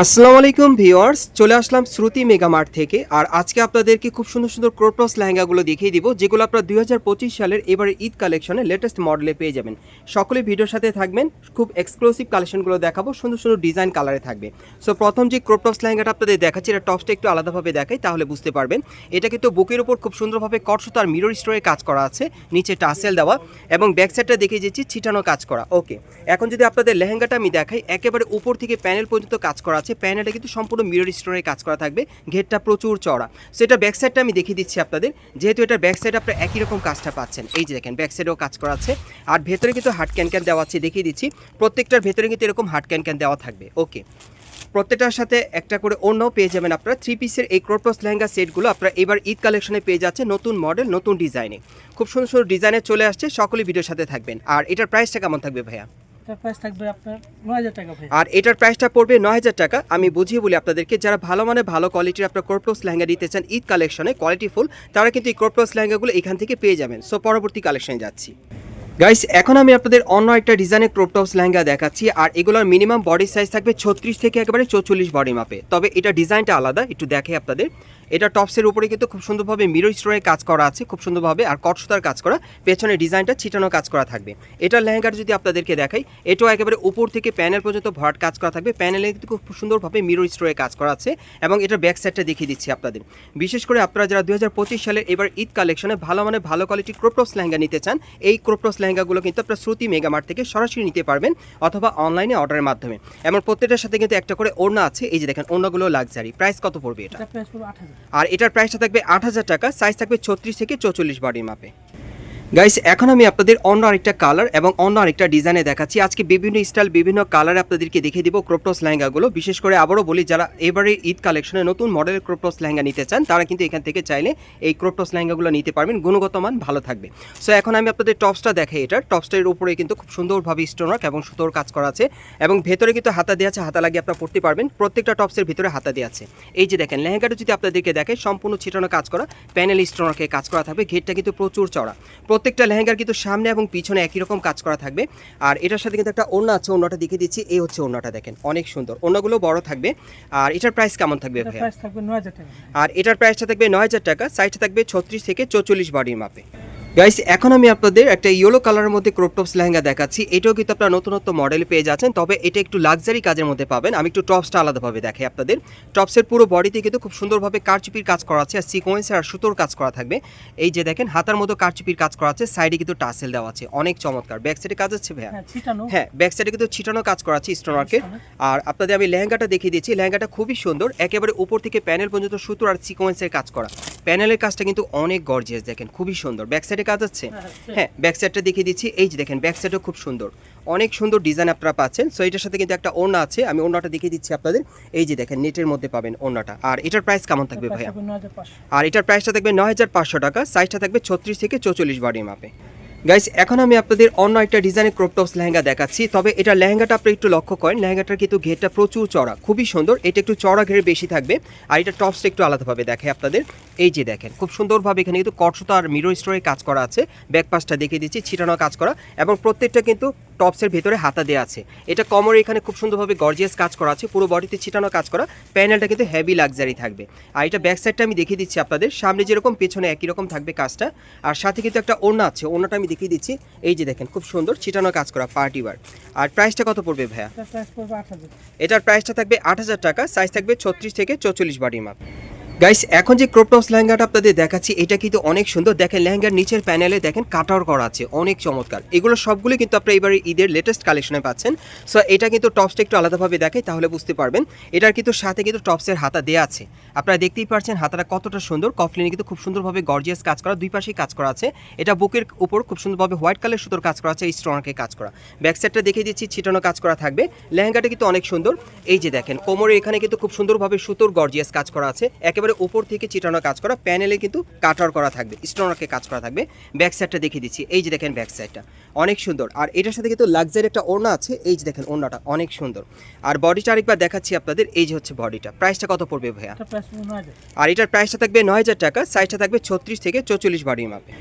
আসসালামু আলাইকুম ভিউয়ার্স, চলে আসলাম শ্রুতি মেগামার্ট থেকে। আর আজকে আপনাদেরকে খুব সুন্দর সুন্দর ক্রোটস লেহেঙ্গাগুলো দেখিয়ে দিব, যেগুলো আপনারা দুই হাজার পঁচিশ সালের এবারে ঈদ কালেকশনে লেটেস্ট মডেলে পেয়ে যাবেন। সকলে ভিডিওর সাথে থাকবেন, খুব এক্সক্লুসিভ কালেকশনগুলো দেখাবো, সুন্দর সুন্দর ডিজাইন কালারে থাকবে। সো প্রথম যে ক্রোটস লেহেঙ্গাটা আপনাদের দেখাচ্ছি, এটা টপসটা একটু আলাদাভাবে দেখাই, তাহলে বুঝতে পারবেন। এটা কিন্তু বুকের উপর খুব সুন্দরভাবে কটসুতো আর মিরর স্টোরে কাজ করা আছে, নিচে টাসেল দেওয়া এবং ব্যাক সাইডটা দেখিয়ে দিচ্ছি, ছিটানো কাজ করা। ওকে এখন যদি আপনাদের লেহেঙ্গাটা আমি দেখাই, একেবারে উপর থেকে প্যানেল পর্যন্ত কাজ করা আছে, প্যানেলটা কিন্তু সম্পূর্ণ মিরর স্টোরে কাজ করা থাকবে, ঘেরটা প্রচুর চড়া সো এটা ব্যাক সাইডটা আমি দেখিয়ে দিচ্ছি আপনাদের, যেহেতু এটা ব্যাক আপনারা একই রকম কাজটা পাচ্ছেন। এই যে দেখেন ব্যাক সাইডেও কাজ করা আছে। আর ভেতরে কিন্তু হাট ক্যান ক্যান দেওয়া আছে, দেখিয়ে দিচ্ছি। প্রত্যেকটার ভেতরে কিন্তু এরকম হাট ক্যান ক্যান দেওয়া থাকবে। ওকে প্রত্যেকটার সাথে একটা করে অন্যও পেয়ে যাবেন আপনারা। থ্রি পিসের এই ক্রোটস লেহেঙ্গা সেটগুলো আপনারা এবার ঈদ কালেকশনে পেয়ে যাচ্ছে নতুন মডেল নতুন ডিজাইনে খুব সুন্দর সুন্দর ডিজাইনে চলে আসছে, সকলেই ভিডিওর সাথে থাকবেন। আর এটার প্রাইসটা কেমন থাকবে ভাইয়া? আর এটার প্রাইসটা পড়বে নয় হাজার টাকা। আমি বুঝিয়ে বলি আপনাদেরকে, যারা ভালো মানে ভালো কোয়ালিটির আপনার ক্রোপ্লস লেহেঙ্গা নিতে চান, ঈদ কালেকশনে কোয়ালিটি ফুল তারা কিন্তু এই ক্রোপ্লস লেহেঙ্গাগুলো এখান থেকে পেয়ে যাবেন। সো পরবর্তী কালেকশনে যাচ্ছি। গাইস এখন আমি আপনাদের অন্য একটা ডিজাইনের ক্রোপটপস লেহেঙ্গা দেখাচ্ছি, আর এগুলোর মিনিমাম বডি সাইজ থাকবে ছত্রিশ থেকে একেবারে চৌচল্লিশ বডি মাপে তবে এটা ডিজাইনটা আলাদা, একটু দেখে আপনাদের। এটা টপসের উপরে কিন্তু খুব সুন্দরভাবে মিরর স্টোরের কাজ করা আছে, খুব সুন্দরভাবে আর কটসুতার কাজ করা, পেছনে ডিজাইনটা ছিটানো কাজ করা থাকবে। এটা লেহেঙ্গাটা যদি আপনাদেরকে দেখাই, এটাও একেবারে উপর থেকে প্যানেল পর্যন্ত ভরাট কাজ করা থাকবে। প্যানেলে কিন্তু খুব সুন্দরভাবে মিরর স্টোরে কাজ করা আছে এবং এটা ব্যাক সাইডটা দেখিয়ে দিচ্ছি আপনাদের। বিশেষ করে আপনারা যারা দু হাজার পঁচিশ সালের এবার ঈদ কালেকশনে ভালো মানে ভালো কোয়ালিটি ক্রোপটপস লেহেঙ্গা নিতে চান, এই ক্রোপটপস লেহেঙ্গাগুলো কিন্তু আপনারা শ্রুতি মেগামার্ট থেকে সরাসরি নিতে পারবেন অথবা অনলাইনে অর্ডারের মাধ্যমে। এমন প্রত্যেকটার সাথে কিন্তু একটা করে ওড়না আছে, এই যে দেখেন, ওড়নাগুলো লাক্সারি প্রাইস কত পড়বে এটা? আর এটার প্রাইসটা থাকবে আট হাজার টাকা সাইজ থাকবে ছত্রিশ থেকে চৌচল্লিশ বাড়ির মাপে গাইস এখন আমি আপনাদের অন্য আরেকটা কালার এবং অন্য আরেকটা ডিজাইনে দেখাচ্ছি। আজকে বিভিন্ন স্টাইল বিভিন্ন কালারে আপনাদেরকে দেখিয়ে দিব ক্রোপটস লেহেঙ্গাগুলো। বিশেষ করে আবারও বলি, যারা এবারে ঈদ কালেকশনে নতুন মডেলের ক্রোপটস লেহেঙ্গা নিতে চান, তারা কিন্তু এখান থেকে চাইলে এই ক্রোপটস লেহেঙ্গাগুলো নিতে পারবেন। গুণগত মান ভালো থাকবে। সো এখন আমি আপনাদের টপসটা দেখাই এটার টপসটার উপরে কিন্তু খুব সুন্দরভাবে স্টোনওয়ার্ক এবং সুতোর কাজ করা আছে এবং ভেতরে কিন্তু হাতা দেওয়া আছে, হাতা লাগিয়ে আপনারা পড়তে পারবেন। প্রত্যেকটা টপসের ভিতরে হাতা দেওয়া আছে। এই যে দেখেন, লেহেঙ্গাটা যদি আপনাদেরকে দেখে সম্পূর্ণ ছিটানো কাজ করা প্যানেল স্টোনওয়ার্কে কাজ করা থাকবে, ঘেরটা কিন্তু প্রচুর চড়া প্রত্যেকটা লেহেঙ্গার কিন্তু সামনে এবং পিছনে একই রকম কাজ করা থাকবে। আর এটার সাথে কিন্তু একটা অন্য আছে অন্যটা দেখে দিচ্ছি। এই হচ্ছে ওড়নাটা দেখেন অনেক সুন্দর। অন্যগুলো বড় থাকবে। আর এটার প্রাইস কেমন থাকবে আর এটার প্রাইসটা থাকবে নয় হাজার টাকা সাইজটা থাকবে ছত্রিশ থেকে চৌচল্লিশ বডির মাপে গাইস এখন আমি আপনাদের একটা ইয়েলো কালারের মধ্যে ক্রোপটপস লেহেঙ্গা দেখাচ্ছি। এটাও কিন্তু আপনারা নতুনত্ব মডেল পেয়ে যাচ্ছেন তবে এটা একটু লাক্সারি কাজের মধ্যে পাবেন। আমি একটু টপসটা আলাদাভাবে দেখাই আপনাদের। টপসের পুরো বডিতে কিন্তু খুব সুন্দরভাবে কারচুপির কাজ করা আছে আর সিকোয়েন্সের আর সুতোর কাজ করা থাকবে। এই যে দেখেন হাতার মতো কারচুপির কাজ করা আছে সাইডে কিন্তু টাসেল দেওয়া আছে। অনেক চমৎকার। ব্যাক সাইডে কাজ হচ্ছে ভাইয়া? হ্যাঁ হ্যাঁ ব্যাক সাইডে কিন্তু ছিটানো কাজ করা আছে স্টোনারকের আর আপনাদের আমি লেহেঙ্গাটা দেখিয়ে দিচ্ছি। লেহেঙ্গাটা খুবই সুন্দর। একেবারে উপর থেকে প্যানেল পর্যন্ত সুতোর আর সিকোয়েন্সের কাজ করা। প্যানেলের কাজটা কিন্তু অনেক গর্জিয়াস দেখেন খুবই সুন্দর। ব্যাক সাইডে কাজ আছে? হ্যাঁ ব্যাক সাইডটা দেখিয়ে দিচ্ছি। এই যে দেখেন ব্যাক সাইডও খুব সুন্দর। অনেক সুন্দর ডিজাইন আপনারা পাচ্ছেন। সো এটার সাথে কিন্তু একটা ওড়না আছে। আমি ওড়নাটা দেখিয়ে দিচ্ছি আপনাদের। এই যে দেখেন নেটের মধ্যে পাবেন ওড়নাটা। আর এটার প্রাইস কেমন থাকবে ভাইয়া? আর এটার প্রাইসটা থাকবে নয় হাজার পাঁচশো টাকা। সাইজটা থাকবে ছত্রিশ থেকে চৌচল্লিশ বাড়ির মাপে গাইস এখন আমি আপনাদের অন্য একটা ডিজাইনের ক্রপটপস লেহেঙ্গা দেখাচ্ছি। তবে এটা লেহেঙ্গাটা আপনি একটু লক্ষ্য করেন, লেহেঙ্গাটার কিন্তু ঘেরটা প্রচুর চড়া, খুবই সুন্দর। এটা একটু চড়া ঘেরে বেশি থাকবে, আর এটা টপসটা একটু আলাদাভাবে দেখে আপনাদের। এই যে দেখেন, খুব সুন্দরভাবে এখানে কিন্তু কটসুতা আর মিরর স্টোরে কাজ করা আছে। ব্যাক পাশটা দেখিয়ে দিচ্ছি, ছিটানো কাজ করা, এবং প্রত্যেকটা কিন্তু টপসের ভেতরে হাতা দেওয়া আছে। এটা কমরে এখানে খুব সুন্দরভাবে গর্জিয়াস কাজ করা আছে, পুরো বডিতে ছিটানো কাজ করা প্যানেলটা কিন্তু হেভি লাক্সারি থাকবে। আর এটা ব্যাক সাইডটা আমি দেখিয়ে দিচ্ছি আপনাদের, সামনে যেরকম, পেছনে একই রকম থাকবে কাজটা। আর সাথে কিন্তু একটা ওড়না আছে, ওড়নাটা আমি দেখিয়ে দিচ্ছি। এই যে দেখেন খুব সুন্দর ছিটানো কাজ করা পার্টি বার আর প্রাইসটা কত পড়বে ভাইয়া? এটার প্রাইসটা থাকবে আট হাজার টাকা সাইজ থাকবে ছত্রিশ থেকে চৌচল্লিশ বাড়ির মাপ গাইস এখন যে ক্রোপটস লেহেঙ্গাটা আপনাদের দেখাচ্ছি, এটা কিন্তু অনেক সুন্দর। দেখেন, লেহেঙ্গার নিচের প্যানেলে দেখেন কাটার করা আছে, অনেক চমৎকার। এগুলো সবগুলো কিন্তু আপনারা এবারে ঈদের লেটেস্ট কালেকশনে পাচ্ছেন। সো এটা কিন্তু টপসটা একটু আলাদাভাবে দেখে তাহলে বুঝতে পারবেন। এটার কিন্তু সাথে কিন্তু টপসের হাতা দেওয়া আছে। আপনারা দেখতেই পাচ্ছেন, হাতাটা কতটা সুন্দর। কফলিনে কিন্তু খুব সুন্দরভাবে গর্জিয়াস কাজ করা, দুই পাশেই কাজ করা আছে। এটা বুকের উপর খুব সুন্দরভাবে হোয়াইট কালার সুতোর কাজ করা আছে, এই স্টোনারকে কাজ করা। ব্যাক সাইডটা দেখিয়ে দিচ্ছি, ছিটানো কাজ করা থাকবে। লেহেঙ্গাটা কিন্তু অনেক সুন্দর। এই যে দেখেন, কোমরে এখানে কিন্তু খুব সুন্দরভাবে সুতোর গর্জিয়াস কাজ করা আছে। একেবারে উপর থেকে চিটানো কাজ করা প্যানেলে কিন্তু কাটার করা থাকবে স্টোনারকে কাজ করা থাকবে। ব্যাক সাইডটা দেখিয়ে দিচ্ছি এই যে দেখেন ব্যাক সাইডটা অনেক সুন্দর। আর এটার সাথে কিন্তু লাক্সারি একটা ওড়না আছে এই যে দেখেন ওড়নাটা অনেক সুন্দর। আর বডিটা আরেকবার দেখাচ্ছি আপনাদের এই যে হচ্ছে বডিটা প্রাইসটা কত পড়বে ভাইয়া? আর এটার প্রাইসটা থাকবে নয় হাজার টাকা সাইজটা থাকবে ছত্রিশ থেকে চৌচল্লিশ বাড়ির মাপে।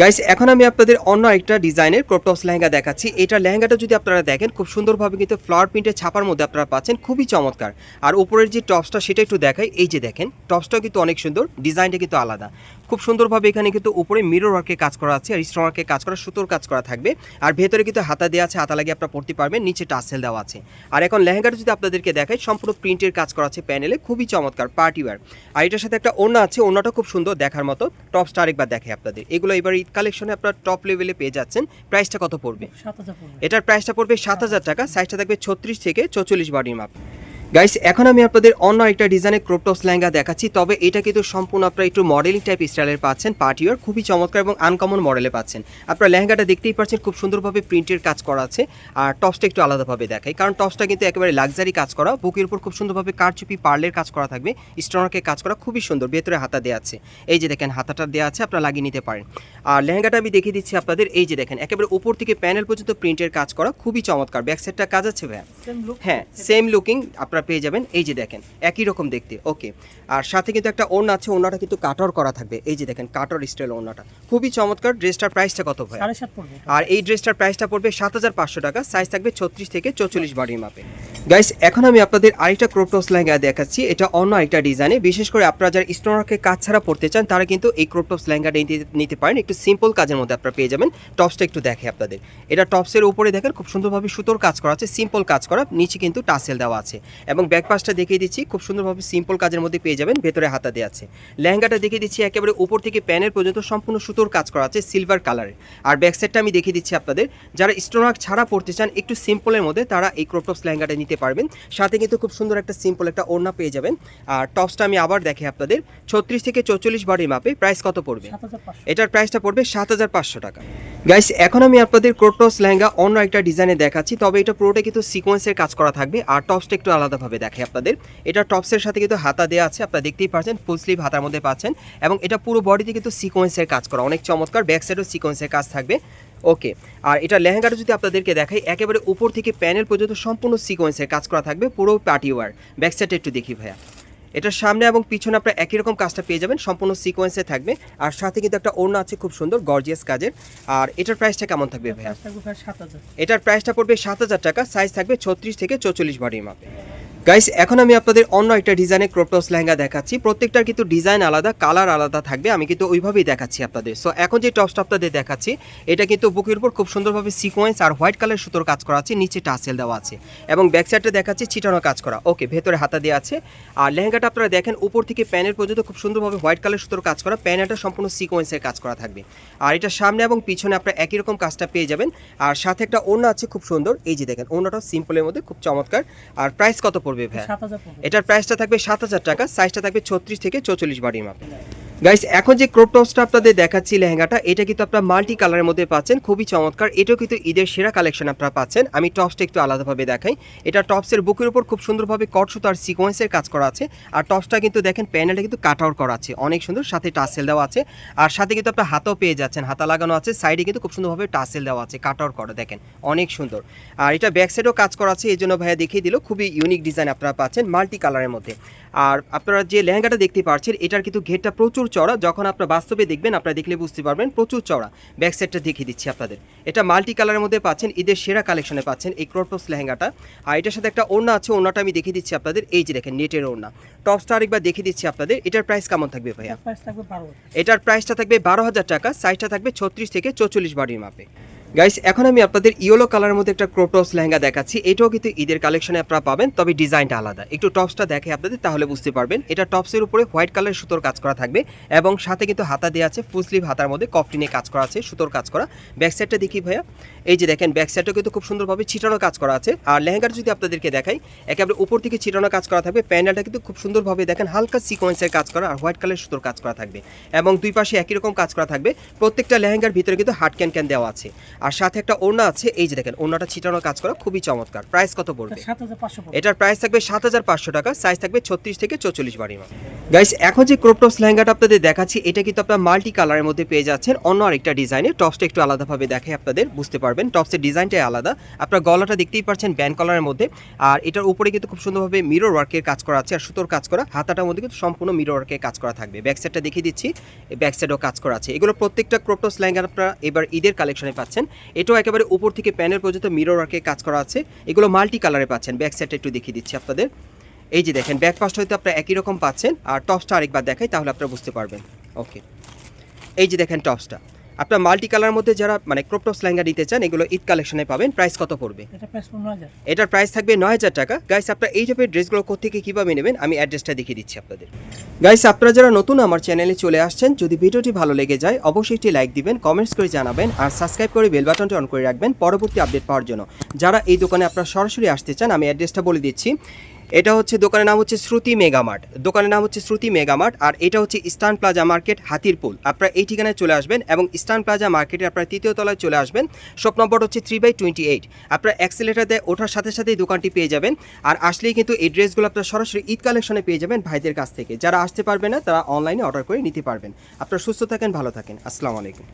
গাইস এখন আমি আপনাদের অন্য একটা ডিজাইনের ক্রপটপস লেহেঙ্গা দেখাচ্ছি। এটা লেহেঙ্গাটা যদি আপনারা দেখেন, খুব সুন্দরভাবে কিন্তু ফ্লাওয়ার প্রিন্টের ছাপার মধ্যে আপনারা পাচ্ছেন, খুবই চমৎকার। আর উপরের যে টপসটা সেটা একটু দেখাই। এই যে দেখেন টপসটাও কিন্তু অনেক সুন্দর ডিজাইনটা কিন্তু আলাদা। খুব সুন্দরভাবে এখানে কিন্তু উপরে মিরর ওয়ার্কে কাজ করা আছে আর স্টোন ওয়ার্কে কাজ করা সুতোর কাজ করা থাকবে। আর ভেতরে কিন্তু হাতা দেওয়া আছে হাতা লাগিয়ে আপনারা পড়তে পারবেন নিচে টাসেল দেওয়া আছে। আর এখন লেহেঙ্গাটা যদি আপনাদেরকে দেখাই সম্পূর্ণ প্রিন্টের কাজ করা আছে প্যানেলে খুবই চমৎকার পার্টি ওয়্যার আর এটার সাথে একটা ওড়না আছে ওড়নাটা খুব সুন্দর দেখার মতো। টপ স্টার একবার দেখে আপনাদের। এগুলো এবার ঈদ কালেকশনে আপনার টপ লেভেলে পেয়ে যাচ্ছেন। প্রাইসটা কত পড়বে? এটার প্রাইসটা পড়বে সাত হাজার টাকা সাইজটা থাকবে ছত্রিশ থেকে চৌচল্লিশ বডির মাপ। গাইস এখন আমি আপনাদের অন্য একটা ডিজাইনের ক্রোপটপস লেহেঙ্গা দেখাচ্ছি তবে এটা কিন্তু সম্পূর্ণ আপনারা একটু মডেলিং টাইপ স্টাইলের পাচ্ছেন পার্টিওয়ার খুবই চমৎকার এবং আনকমন মডেলে পাচ্ছেন। আপনারা লেহেঙ্গাটা দেখতেই পাচ্ছেন খুব সুন্দরভাবে প্রিন্টের কাজ করা আছে আর টপসটা একটু আলাদাভাবে দেখাই কারণ টপসটা কিন্তু একেবারে লাক্সারি কাজ করা বুকের উপর খুব সুন্দরভাবে কারচুপি পার্লের কাজ করা থাকবে স্টোনারকে কাজ করা খুবই সুন্দর ভেতরে হাতা দেওয়া আছে। এই যে দেখেন হাতাটা দেওয়া আছে আপনারা লাগিয়ে নিতে পারেন। আর লেহেঙ্গাটা আমি দেখিয়ে দিচ্ছি আপনাদের এই যে দেখেন একেবারে উপর থেকে প্যানেল পর্যন্ত প্রিন্টের কাজ করা খুবই চমৎকার ব্যাক সাইডটা কাজ আছে লুক হ্যাঁ সেম লুকিং আপনারা পেয়ে যাবেন। এই যে দেখেন একই রকম দেখতে ওকে। আর সাথে কিন্তু একটা ওড়না আছে ওড়নাটা কিন্তু কাটর করা থাকবে। এই যে দেখেন কাটর স্টাইল ওড়নাটা। খুবই চমৎকার ড্রেসটার প্রাইসটা কত ভাই। আর এই ড্রেসটার প্রাইসটা পড়বে সাত হাজার পাঁচশো টাকা সাইজ থাকবে ছত্রিশ থেকে চৌচল্লিশ বডির মাপে গাইস এখন আমি আপনাদের আরেকটা ক্রোপটস লেহেঙ্গা দেখাচ্ছি। এটা অন্য আরেকটা ডিজাইনে বিশেষ করে আপনারা যারা স্টোনারকে কাজ ছাড়া পড়তে চান তারা কিন্তু এই ক্রোপটপস লেহেঙ্গাটা নিতে পারেন। একটু সিম্পল কাজের মধ্যে আপনারা পেয়ে যাবেন। টপসটা একটু দেখে আপনাদের। এটা টপসের উপরে দেখেন খুব সুন্দরভাবে সুতোর কাজ করা আছে সিম্পল কাজ করা। নিচে কিন্তু টাসেল দেওয়া আছে। এবং ব্যাক পাশটা দেখিয়ে দিচ্ছি। খুব সুন্দরভাবে সিম্পল কাজের মধ্যে পেয়ে যাবেন ভেতরে হাতা দেওয়া আছে। লেহেঙ্গাটা দেখিয়ে দিচ্ছি একেবারে উপর থেকে প্যানের পর্যন্ত সম্পূর্ণ সুতোর কাজ করা আছে সিলভার কালারের আর ব্যাক সাইডটা আমি দেখিয়ে দিচ্ছি আপনাদের। যারা স্টোনার ছাড়া পড়তে চান একটু সিম্পলের মধ্যে তারা এই ক্রোপটপস লেহেঙ্গাটা নিতে পারবেন। সাথে কিন্তু খুব সুন্দর একটা সিম্পল একটা ওড়না পেয়ে যাবেন। আর টপসটা আমি আবার দেখে আপনাদের ছত্রিশ থেকে চৌচল্লিশ বারের মাপে প্রাইস কত পড়বে? এটার প্রাইসটা পড়বে সাত হাজার পাঁচশো টাকা। গাইস এখন আমি আপনাদের ক্রোটস লেহেঙ্গা অন্য একটা ডিজাইনে দেখাচ্ছি তবে এটা পুরোটা কিন্তু সিকোয়েন্সের কাজ করা থাকবে। আর টপসটা একটু আলাদাভাবে দেখাই আপনাদের। এটা টপসের সাথে কিন্তু হাতা দেওয়া আছে আপনারা দেখতেই পাচ্ছেন ফুল স্লিভ হাতার মধ্যে পাচ্ছেন এবং এটা পুরো বডিতে কিন্তু সিকোয়েন্সের কাজ করা অনেক চমৎকার ব্যাক সাইডও সিকোয়েন্সের কাজ থাকবে। ওকে আর এটা লেহেঙ্গাটা যদি আপনাদেরকে দেখাই একেবারে উপর থেকে প্যানেল পর্যন্ত সম্পূর্ণ সিকোয়েন্সের কাজ করা থাকবে পুরো পার্টি ওয়ার ব্যাক সাইডটা একটু দেখি ভাইয়া। এটার সামনে এবং পিছনে আপনারা একই রকম কাজটা পেয়ে যাবেন সম্পূর্ণ সিকোয়েন্সে থাকবে। আর সাথে কিন্তু একটা ওড়না আছে খুব সুন্দর গর্জিয়াস কাজের। আর এটার প্রাইসটা কেমন থাকবে ভাইয়া? এটার প্রাইসটা পড়বে সাত হাজার টাকা সাইজ থাকবে ছত্রিশ থেকে চৌচল্লিশ বডির মাপে গাইস এখন আমি আপনাদের অন্য একটা ডিজাইনের ক্রোপটস লেহেঙ্গা দেখাচ্ছি। প্রত্যেকটার কিন্তু ডিজাইন আলাদা কালার আলাদা থাকবে, আমি কিন্তু ওইভাবেই দেখাচ্ছি আপনাদের। সো এখন যে টপসটা আপনাদের দেখাচ্ছি, এটা কিন্তু বুকের উপর খুব সুন্দরভাবে সিকোয়েন্স আর হোয়াইট কালার সুতোর কাজ করা আছে, নিচে টাসেল দেওয়া আছে। এবং ব্যাক সাইডটা দেখাচ্ছি, ছিটানো কাজ করা। ওকে ভেতরে হাতা দেওয়া আছে। আর লেহেঙ্গাটা আপনারা দেখেন, উপর থেকে প্যানের পর্যন্ত খুব সুন্দরভাবে হোয়াইট কালার সুতোর কাজ করা প্যানেলটা সম্পূর্ণ সিকোয়েন্সের কাজ করা থাকবে। আর এটা সামনে এবং পিছনে আপনারা একই রকম কাজটা পেয়ে যাবেন। আর সাথে একটা ওড়না আছে খুব সুন্দর, এই যে দেখেন, ওড়নাটাও সিম্পলের মধ্যে, খুব চমৎকার। আর প্রাইস কত পড়বে? ভাই। সাত এটার প্রাইসটা থাকবে সাত হাজার টাকা সাইজটা থাকবে ছত্রিশ থেকে চৌচল্লিশ বাড়ির মাপে গাইস এখন যে ক্রপ টপসটা আপনাদের দেখাচ্ছি লেহেঙ্গাটা, এটা কিন্তু আপনারা মাল্টি কালারের মধ্যে পাচ্ছেন। খুবই চমৎকার। এটাও কিন্তু ঈদের সেরা কালেকশন আপনারা পাচ্ছেন। আমি টপসটা একটু আলাদাভাবে দেখাই। এটা টপসের বুকের উপর খুব সুন্দরভাবে কট সুতো আর সিকোয়েন্সের কাজ করা আছে। আর টপসটা কিন্তু দেখেন প্যানেলটা কিন্তু কাট আউট করা আছে। অনেক সুন্দর, সাথে টাসেল দেওয়া আছে। আর সাথে কিন্তু আপনার হাতও পেয়ে যাচ্ছেন। হাতা লাগানো আছে সাইডে কিন্তু খুব সুন্দরভাবে টাসেল দেওয়া আছে কাট আউট করা, দেখেন। অনেক সুন্দর। আর এটা ব্যাক সাইডেও কাজ করা আছে এই জন্য ভাইয়া দেখিয়ে দিল, খুবই ইউনিক ডিজাইন আপনারা পাচ্ছেন মাল্টি কালারের মধ্যে। আর আপনারা যে লেহেঙ্গাটা দেখতে পাচ্ছেন, এটার কিন্তু ঘেরটা প্রচুর চড়া যখন আপনার বাস্তবে দেখবেন আপনারা দেখলে বুঝতে পারবেন প্রচুর চড়া ব্যাক সাইডটা দেখিয়ে দিচ্ছি আপনাদের। এটা মাল্টি কালারের মধ্যে পাচ্ছেন ঈদের সেরা কালেকশনে পাচ্ছেন এই ক্রোটপস লেহেঙ্গাটা। আর এটার সাথে একটা ওড়না আছে ওড়নাটা আমি দেখিয়ে দিচ্ছি আপনাদের। এই যে দেখেন নেটের ওড়না। টপসটা আরেকবার দেখিয়ে দিচ্ছি আপনাদের এটার প্রাইস কেমন থাকবে ভাইয়া? এটার প্রাইসটা থাকবে বারো হাজার। টাকা সাইজটা থাকবে ছত্রিশ থেকে চৌচল্লিশ বাড়ির মাপে। গাইস এখন আমি আপনাদের ইয়েলো কালারের মধ্যে একটা ক্রোপটপস লেহেঙ্গা দেখাচ্ছি। এটাও কিন্তু ঈদের কালেকশনে আপনারা পাবেন, তবে ডিজাইনটা আলাদা। একটু টপসটা দেখে আপনাদের, তাহলে বুঝতে পারবেন। এটা টপসের উপরে হোয়াইট কালারের সুতোর কাজ করা থাকবে এবং সাথে কিন্তু হাতা দেওয়া আছে ফুল স্লিভ হাতার মধ্যে কফটিনে কাজ করা আছে, সুতোর কাজ করা। ব্যাক সাইডটা দেখি ভাইয়া। এই যে দেখেন ব্যাক সাইডটা কিন্তু খুব সুন্দরভাবে ছিটানো কাজ করা আছে। আর লেহেঙ্গাটা যদি আপনাদেরকে দেখাই, একেবারে উপর থেকে ছিটানো কাজ করা থাকবে। প্যানেলটা কিন্তু খুব সুন্দরভাবে দেখেন, হালকা সিকোয়েন্সের কাজ করা আর হোয়াইট কালারের সুতোর কাজ করা থাকবে। এবং দুই পাশে একই রকম কাজ করা থাকবে। প্রত্যেকটা লেহেঙ্গার ভিতরে কিন্তু হাট ক্যান ক্যান দেওয়া আছে। আর সাথে একটা ওড়না আছে এই যে দেখেন ওড়নাটা ছিটানো কাজ করা খুবই চমৎকার। প্রাইস কত পড়বে? এটার প্রাইস থাকবে সাত হাজার পাঁচশো টাকা সাইজ থাকবে ছত্রিশ থেকে চৌচল্লিশ বাড়ির গাইস এখন যে ক্রোপটপস লেহেঙ্গাটা আপনাদের দেখাচ্ছি এটা কিন্তু আপনার মাল্টি কালারের মধ্যে পেয়ে যাচ্ছেন। অন্য আরেকটা ডিজাইনের টপসটা একটু আলাদাভাবে দেখে আপনাদের বুঝতে পারবেন। টপসের ডিজাইনটাই আলাদা। আপনার গলাটা দেখতেই পাচ্ছেন ব্যান্ড কালারের মধ্যে। আর এটার উপরে কিন্তু খুব সুন্দরভাবে মিরর ওয়ার্কের কাজ করা আছে আর সুতোর কাজ করা। হাতাটার মধ্যে কিন্তু সম্পূর্ণ মিরর ওয়ার্কের কাজ করা থাকবে। ব্যাক সাইডটা দেখিয়ে দিচ্ছি। ব্যাক সাইডেও কাজ করা আছে। এগুলো প্রত্যেকটা ক্রোপটপস লেহেঙ্গা আপনারা এবার ঈদের কালেকশনে পাচ্ছেন। এটাও একেবারে উপর থেকে প্যানেল পর্যন্ত মিরর আর্কে কাজ করা আছে। এগুলো মাল্টি কালারে পাচ্ছেন। ব্যাক সাইডটা একটু দেখিয়ে দিচ্ছি আপনাদের। এই যে দেখেন ব্যাক হয়তো আপনারা একই রকম পাচ্ছেন। আর টপসটা আরেকবার দেখাই, তাহলে আপনারা বুঝতে পারবেন। ওকে এই যে দেখেন টপসটা আপনার মাল্টি কালার মধ্যে যারা মানে ক্রোপটপস লেহেঙ্গা নিতে চান এগুলো ঈদ কালেকশনে পাবেন। প্রাইস কত পড়বে? এটার প্রাইস থাকবে নয় হাজার টাকা। গাইস আপনার এই টাইপের ড্রেসগুলো কোথেকে কীভাবে নেবেন আমি অ্যাড্রেসটা দেখিয়ে দিচ্ছি আপনাদের। গাইস আপনারা যারা নতুন আমার চ্যানেলে চলে আসছেন যদি ভিডিওটি ভালো লেগে যায় অবশ্যই একটি লাইক দিবেন কমেন্টস করে জানাবেন আর সাবস্ক্রাইব করে বেল বাটনটি অন করে রাখবেন পরবর্তী আপডেট পাওয়ার জন্য। যারা এই দোকানে আপনারা সরাসরি আসতে চান আমি অ্যাড্রেসটা বলে দিচ্ছি। এটা হচ্ছে দোকানের নাম হচ্ছে শ্রুতি মেগামার্ট দোকানের নাম হচ্ছে শ্রুতি মেগামার্ট আর এটা হচ্ছে ইস্টার্ন প্লাজা মার্কেট হাতিরপুল। আপনারা এই ঠিকানায় চলে আসবেন এবং ইস্টার্ন প্লাজা মার্কেটে আপনারা তৃতীয় তলায় চলে আসবেন। শপ নম্বর হচ্ছে থ্রি বাই টোয়েন্টি এইট আপনারা অ্যাক্সিলেটার দেয় ওঠার সাথে সাথেই দোকানটি পেয়ে যাবেন। আর আসলেই কিন্তু এই ড্রেসগুলো আপনারা সরাসরি ঈদ কালেকশনে পেয়ে যাবেন ভাইদের কাছ থেকে। যারা আসতে পারবে না, তারা অনলাইনে অর্ডার করে নিতে পারবেন। আপনারা সুস্থ থাকেন, ভালো থাকেন। আসসালামু আলাইকুম।